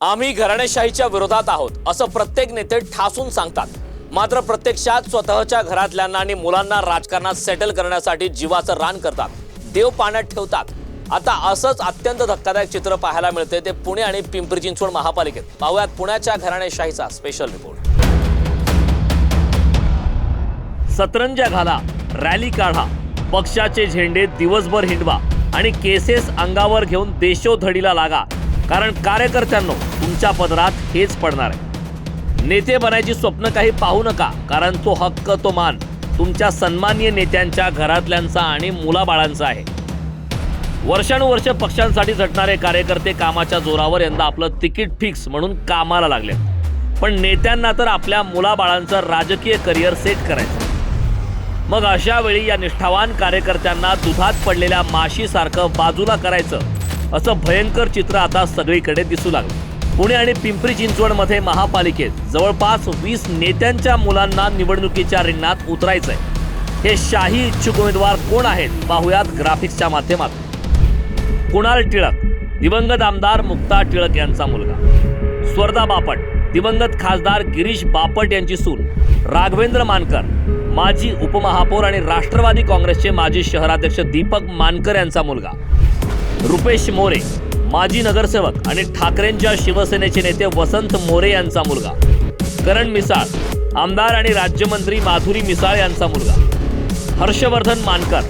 आम्ही घराणेशाहीच्या विरोधात आहोत असं प्रत्येक नेते ठासून सांगतात. मात्र प्रत्यक्षात स्वतःच्या घरातल्यांना आणि मुलांना राजकारणात सेटल करण्यासाठी जीवाचं रान करतात. देव पाण्यात ठेवतात. आता असंच अत्यंत धक्कादायक चित्र पाहायला मिळते ते पुणे आणि पिंपरी चिंचवड महापालिकेत. पाहुयात पुण्याच्या घराणेशाहीचा स्पेशल रिपोर्ट सतरंजा घाला रॅली काढा पक्षाचे झेंडे दिवसभर हिंडवा आणि केसेस अंगावर घेऊन देशोधडीला लागा. कारण कार्यकर्त्यांनो तुमच्या पदरात हेच पडणार आहे. नेते बनायची स्वप्न काही पाहू नका कारण तो हक्क तो मान तुमच्या सन्माननीय नेत्यांच्या घरातल्यांचा आणि मुलाबाळांचा आहे. वर्षानुवर्ष पक्षांसाठी झटणारे कार्यकर्ते कामाच्या जोरावर यंदा आपलं तिकीट फिक्स म्हणून कामाला लागले. पण नेत्यांना तर आपल्या मुलाबाळांचं राजकीय करिअर सेट करायचं. मग अशा वेळी या निष्ठावान कार्यकर्त्यांना दुधात पडलेल्या माशीसारखं बाजूला करायचं असं भयंकर चित्र आता सगळीकडे दिसू लागलं. पुणे आणि पिंपरी चिंचवडमध्ये महापालिकेत जवळपास वीस नेत्यांच्या मुलांना निवडणुकीच्या रिंगणात उतरायचंय. हे शाही इच्छुक उमेदवार कोण आहेत पाहुयात ग्राफिक्सच्या माध्यमातून. कुणाल टिळक दिवंगत आमदार मुक्ता टिळक यांचा मुलगा. स्वर्धा बापट दिवंगत खासदार गिरीश बापट यांची सून. राघवेंद्र मानकर माजी उपमहापौर आणि राष्ट्रवादी काँग्रेसचे माजी शहराध्यक्ष दीपक मानकर यांचा मुलगा. रुपेश मोरे माजी नगरसेवक आणि ठाकरेंच्या शिवसेनेचे नेते वसंत मोरे यांचा मुलगा. करण मिसाळ आमदार आणि राज्यमंत्री माधुरी मिसाळ यांचा मुलगा. हर्षवर्धन मानकर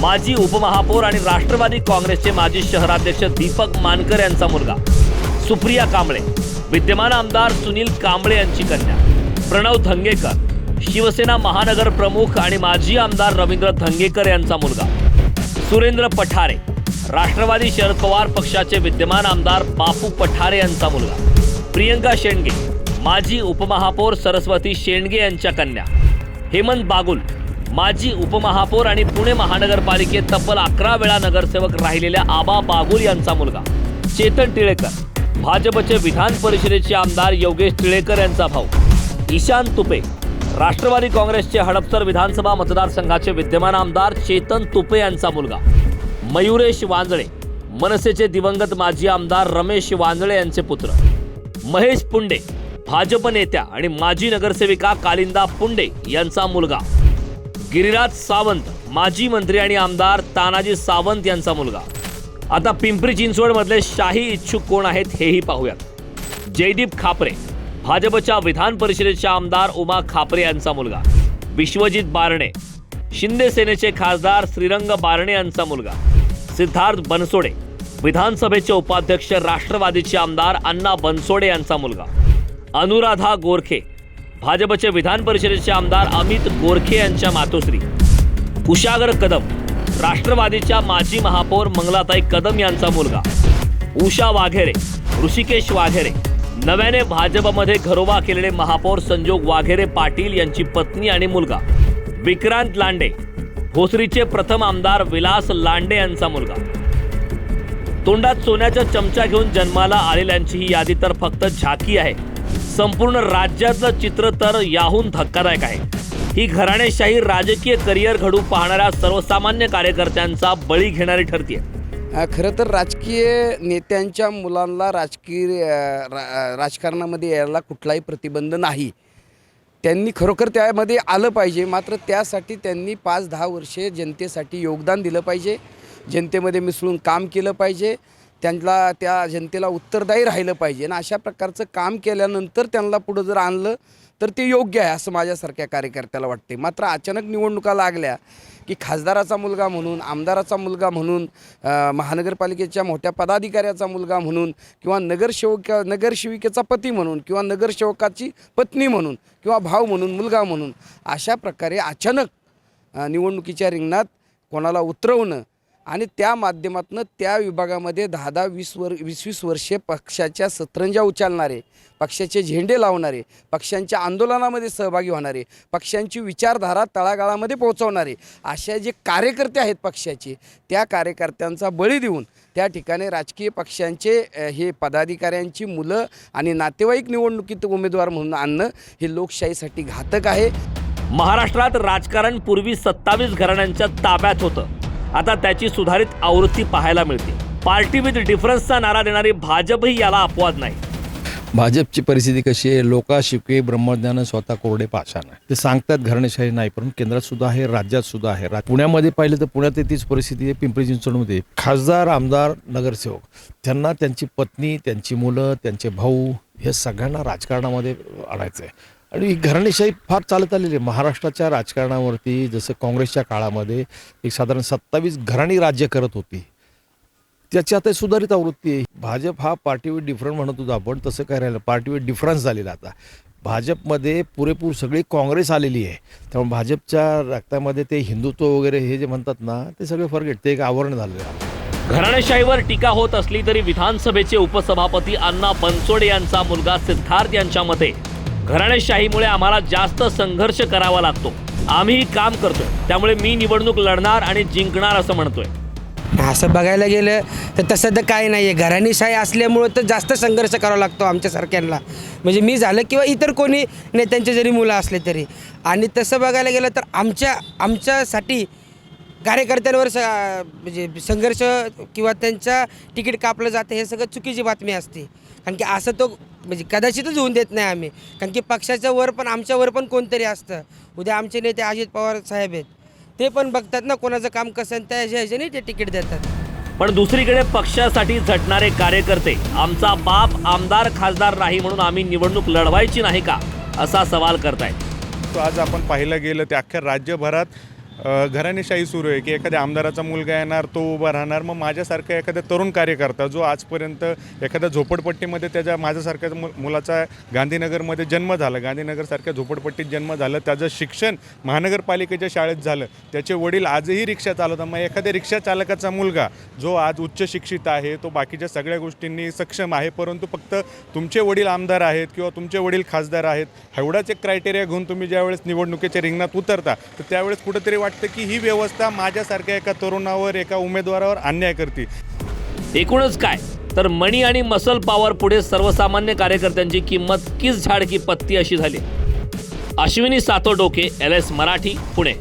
माजी उपमहापौर आणि राष्ट्रवादी काँग्रेसचे माजी शहराध्यक्ष दीपक मानकर यांचा मुलगा. सुप्रिया कांबळे विद्यमान आमदार सुनील कांबळे यांची कन्या. प्रणव धंगेकर शिवसेना महानगर प्रमुख आणि माजी आमदार रवींद्र धंगेकर यांचा मुलगा. सुरेंद्र पठारे राष्ट्रवादी शरद पवार पक्षाचे विद्यमान आमदार बापू पठारे यांचा मुलगा. प्रियंका शेंडगे माजी उपमहापौर सरस्वती शेंडगे यांच्या कन्या. हेमंत बागुल माजी उपमहापौर आणि पुणे महानगरपालिकेत तब्बल अकरा वेळा नगरसेवक राहिलेल्या आबा बागुल यांचा मुलगा. चेतन टिळेकर भाजपचे विधान परिषदेचे आमदार योगेश टिळेकर यांचा भाऊ. ईशान तुपे राष्ट्रवादी काँग्रेसचे हडपसर विधानसभा मतदारसंघाचे विद्यमान आमदार चेतन तुपे यांचा मुलगा. मयुरेश वांजळे मनसेचे दिवंगत माजी आमदार रमेश वांजळे यांचे पुत्र. महेश पुंडे भाजप नेत्या आणि माजी नगरसेविका कालिंदा पुंडे यांचा मुलगा. गिरिराज सावंत माजी मंत्री आणि आमदार तानाजी सावंत यांचा मुलगा. आता पिंपरी चिंचवडमधले शाही इच्छुक कोण आहेत हेही पाहूयात. जयदीप खापरे भाजपच्या विधान परिषदेचे आमदार उमा खापरे यांचा मुलगा. विश्वजित बारणे शिंदे सेनेचे खासदार श्रीरंग बारणे यांचा मुलगा. सिद्धार्थ बनसोडे. विधानसभेचे उपाध्यक्ष राष्ट्रवादीचे आमदार अण्णा बनसोडे यांचा मुलगा. अनुराधा गोरखे. भाजपचे विधान परिषदेचे आमदार अमित गोरखे यांच्या मातोश्री. कुशागर कदम. राष्ट्रवादीच्या माजी महापौर मंगलाताई कदम यांचा मुलगा. उषा वाघेरे. ऋषिकेश वाघेरे. नव्याने भाजपमध्ये घरोबा केलेले महापौर संजोग वाघेरे पाटील यांची पत्नी आणि मुलगा. विक्रांत लांडे. भोसरीचे प्रथम आमदार विलास लांडे यांचा मुलगा. तोंडात सोन्याचा चमचा घेऊन जन्माला आलेल्यांची ही यादी तर फक्त झाकी आहे. संपूर्ण राज्यातलं चित्र तर याहून धक्कादायक आहे. ही घराणेशाही राजकीय करिअर घडू पाहणाऱ्या सर्वसामान्य कार्यकर्त्यांचा बळी घेणारी ठरते खरं तर राजकीय नेत्यांच्या मुलांना राजकीय रा राजकारणामध्ये यायला कुठलाही प्रतिबंध नाही. त्यांनी खरोखर त्यामध्ये आलं पाहिजे. मात्र त्यासाठी त्यांनी पाच दहा वर्षे जनतेसाठी योगदान दिलं पाहिजे. जनतेमध्ये मिसळून काम केलं पाहिजे. त्यांना त्या जनतेला उत्तरदायी राहिलं पाहिजे. आणि अशा प्रकारचं काम केल्यानंतर त्यांना पुढं जर आणलं तर ते योग्य आहे असं माझ्यासारख्या कार्यकर्त्याला वाटते मात्र अचानक निवडणुका लागल्या की खासदाराचा मुलगा म्हणून आमदाराचा मुलगा म्हणून महानगरपालिकेच्या मोठ्या पदाधिकाऱ्याचा मुलगा म्हणून किंवा नगरसेवक नगरसेविकेचा पती म्हणून किंवा नगरसेवकाची पत्नी म्हणून किंवा भाव म्हणून मुलगा म्हणून अशा प्रकारे अचानक निवडणुकीच्या रिंगणात कोणाला उतरवणं आणि त्या माध्यमातून त्या विभागामध्ये दहा दहा वीस वर वीस वीस वर्षे पक्षाच्या सतरंजा उचलणारे पक्षाचे झेंडे लावणारे पक्षांच्या आंदोलनामध्ये सहभागी होणारे पक्षांची विचारधारा तळागाळामध्ये पोहोचवणारे अशा जे कार्यकर्ते आहेत पक्षाचे त्या कार्यकर्त्यांचा बळी देऊन त्या ठिकाणी राजकीय पक्षांचे हे पदाधिकाऱ्यांची मुलं आणि नातेवाईक निवडणुकीत उमेदवार म्हणून आणणं हे लोकशाहीसाठी घातक आहे. महाराष्ट्रात राजकारण पूर्वी सत्तावीस घराण्यांच्या ताब्यात होतं. आता त्याची सुधारित आवृत्ती पाहायला मिळते. पार्टी विथ डिफरन्सचा नारा देणारी भाजपही याला अपवाद नाही. भाजपची परिस्थिती कशी आहे? लोका शिकवे ब्रह्मज्ञान स्वतः कोरडे पाषाण आहे. ते सांगतात घराणेशाही नाही पण केंद्रात सुद्धा आहे राज्यात सुद्धा आहे. रा- पुण्यामध्ये पाहिलं तर पुण्यात तीच परिस्थिती आहे पिंपरी चिंचवडमध्ये. खासदार आमदार नगरसेवक त्यांना त्यांची पत्नी त्यांची मुलं त्यांचे भाऊ हे सगळ्यांना राजकारणामध्ये आणायचं आहे आणि ही घराणेशाही फार चालत आलेली आहे. महाराष्ट्राच्या राजकारणावरती जसं काँग्रेसच्या काळामध्ये एक साधारण सत्तावीस घराणी राज्य करत होती. त्याची आता सुधारित आवृत्ती आहे. भाजप हा पार्टी विथ डिफरंट म्हणत होतो आपण तसं काय राहिलं? पार्टी विथ डिफरन्स झालेला आता. भाजपमध्ये पुरेपूर सगळी काँग्रेस आलेली आहे. त्यामुळे भाजपच्या रक्तामध्ये ते हिंदुत्व वगैरे हे जे म्हणतात ना ते सगळे फरगेट ते एक आवरण झालेलं आहे. घराणेशाहीवर टीका होत असली तरी विधानसभेचे उपसभापती अण्णा बनसोडे यांचा मुलगा सिद्धार्थ यांच्या मते घराणेशाहीमुळे आम्हाला जास्त संघर्ष करावा लागतो. आम्ही काम करतोय. त्यामुळे मी निवडणूक लढणार आणि जिंकणार असं म्हणतोय. असं बघायला गेलं तर तसं तर काही नाही आहे घराणीशाही असल्यामुळं तर जास्त संघर्ष करावा लागतो आमच्यासारख्यांना म्हणजे मी झालं किंवा इतर कोणी नेत्यांचे जरी मुलं असले तरी. आणि तसं बघायला गेलं तर आमच्या आमच्यासाठी कार्यकर्त्यांवर स म्हणजे संघर्ष किंवा त्यांच्या तिकीट कापलं जातं हे सगळं चुकीची बातमी असते. कारण की असं तो म्हणजे कदाचितच होऊन देत नाही आम्ही. कारण की पक्षाच्या वर पण आमच्या वर पण कोणतरी असतं. उद्या आमचे नेते अजित पवार साहेब आहेत. ते पण बघतात ना कोणाचं काम कसं त्या ह्याच्या ह्याच्याने ते तिकीट देतात. पण दुसरीकडे पक्षासाठी झटणारे कार्यकर्ते आमचा बाप आमदार खासदार नाही म्हणून आम्ही निवडणूक लढवायची नाही का? असा सवाल करतायत. तो आज आपण पाहिलं गेलं ते अख्ख्या राज्यभरात घराणेशाही सुरू आहे की एखाद्या आमदाराचा मुलगा येणार तो उभा राहणार. मग माझ्यासारखा एखादा तरुण कार्यकर्ता जो आजपर्यंत एखाद्या झोपडपट्टीमध्ये त्याच्या माझ्यासारख्या मु मुलाचा गांधीनगरमध्ये जन्म झाला गांधीनगरसारख्या झोपडपट्टीत जन्म झालं त्याचं शिक्षण महानगरपालिकेच्या शाळेत झालं त्याचे वडील आजही रिक्षा चालवतात. मग एखाद्या रिक्षा चालकाचा मुलगा जो आज उच्च शिक्षित आहे तो बाकीच्या सगळ्या गोष्टींनी सक्षम आहे परंतु फक्त तुमचे वडील आमदार आहेत किंवा तुमचे वडील खासदार आहेत एवढाच एक क्रायटेरिया घेऊन तुम्ही ज्यावेळेस निवडणुकीच्या रिंगणात उतरता तर त्यावेळेस कुठंतरी वाटतं की ही व्यवस्था माझ्यासारख्या एका तरुणावर एका उमेदवारावर अन्याय करते एकूणच काय? तर मणी आणि मसल पॉवर पुढे सर्वसामान्य कार्यकर्त्यांची किंमत किस झाड की पत्ती अशी झाली. अश्विनी सातो डोके एल एस मराठी पुणे.